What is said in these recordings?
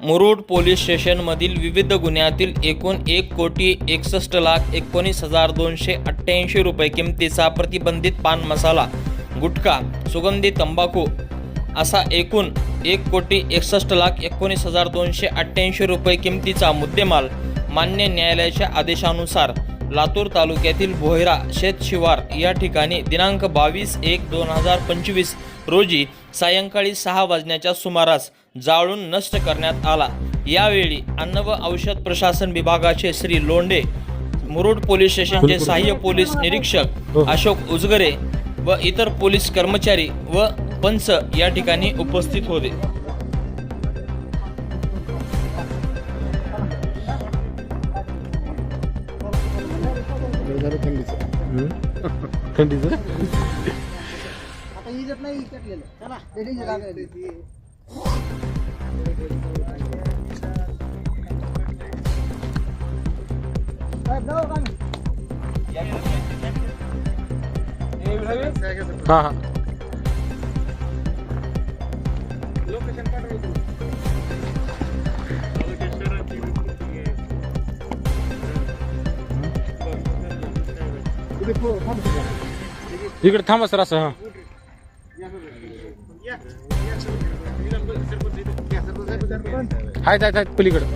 Murud police स्टेशनमधील विविध गुन्ह्यातील एकूण एक कोटी एकसष्ट लाख एकोणीस हजार दोनशे अठ्ठ्याऐंशी रुपये किमतीचा प्रतिबंधित पान मसाला गुटखा सुगंधी तंबाखू असा एकूण एक कोटी एकसष्ट लाख एकोणीस हजार दोनशे अठ्ठ्याऐंशी रुपये किमतीचा मुद्देमाल मान्य न्यायालयाच्या आदेशानुसार लातूर तालुक्यातील भोयरा शेतशिवार या ठिकाणी दिनांक बावीस एक दोन हजार पंचवीस रोजी सायंकाळी सहा वाजण्याच्या सुमारास जाळून नष्ट करण्यात आला. यावेळी अन्न व औषध प्रशासन विभागाचे श्री लोंढे मुरुड पोलीस स्टेशनचे सहाय्य पोलीस निरीक्षक अशोक उजगरे व इतर पोलीस कर्मचारी व पंच या ठिकाणी उपस्थित होते. थंडीचं आता इजत हा हा. इकडे थांबा सर असं हा. आहेत आहेत आहेत पलीकडं.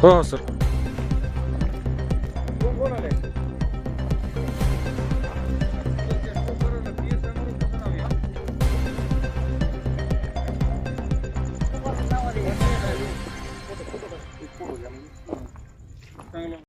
हो हो सर.